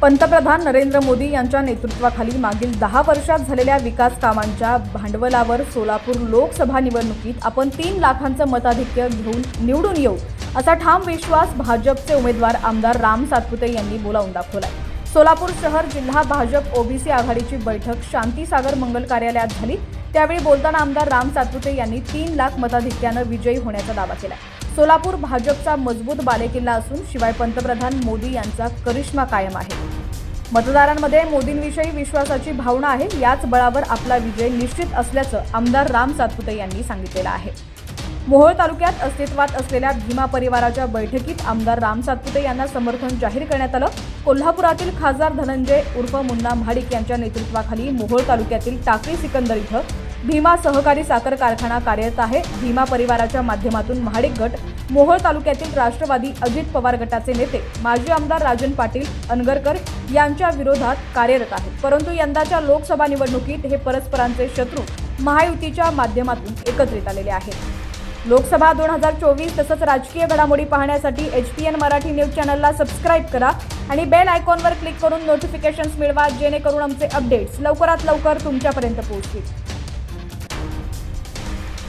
पंतप्रधान नरेंद्र मोदी यांच्या नेतृत्वाखाली मागील दहा वर्षात झालेल्या विकास कामांच्या भांडवलावर सोलापूर लोकसभा निवडणुकीत आपण तीन लाखांचं मताधिक्य घेऊन निवडून येऊ असा ठाम विश्वास भाजपचे उमेदवार आमदार राम सातपुते यांनी बोलावून दाखवलाय. सोलापूर शहर जिल्हा भाजप ओबीसी आघाडीची बैठक शांतीसागर मंगल कार्यालयात झाली. त्यावेळी बोलताना आमदार राम सातपुते यांनी तीन लाख मताधिक्यानं विजयी होण्याचा दावा केला सोलापूर भाजपचा मजबूत बालेकिल्ला असून शिवाय पंतप्रधान मोदी यांचा करिश्मा कायम आहे. मतदारांमध्ये मोदींविषयी विश्वासाची भावना आहे याच बळावर आपला विजय निश्चित असल्याचं आमदार राम सातपुते यांनी सांगितलेलं आहे. मोहोळ तालुक्यात अस्तित्वात असलेल्या भीमा परिवाराच्या बैठकीत आमदार राम सातपुते यांना समर्थन जाहीर करण्यात आलं. कोल्हापुरातील खासदार धनंजय उर्फ मुन्ना महाडिक यांच्या नेतृत्वाखाली मोहोळ तालुक्यातील टाकळी सिकंदर इथं भीमा सहकारी साखर कारखाना कार्यरत आहे. भीमा परिवाराच्या माध्यमातून महाडिक गट मोहोळ तालुक्यातील राष्ट्रवादी अजित पवार गटाचे नेते माजी आमदार राजन पाटील अनगरकर यांच्या विरोधात कार्यरत आहेत. परंतु यंदाच्या लोकसभा निवडणुकीत हे परस्परांचे शत्रू महायुतीच्या माध्यमातून एकत्रित आलेले आहेत. लोकसभा दोन हजार चोवीस तसंच राजकीय घडामोडी पाहण्यासाठी H P N Marathi news चॅनलला सबस्क्राईब करा आणि बेल आयकॉनवर क्लिक करून नोटिफिकेशन्स मिळवा जेणेकरून आमचे अपडेट्स लवकरात लवकर तुमच्यापर्यंत पोहोचतील.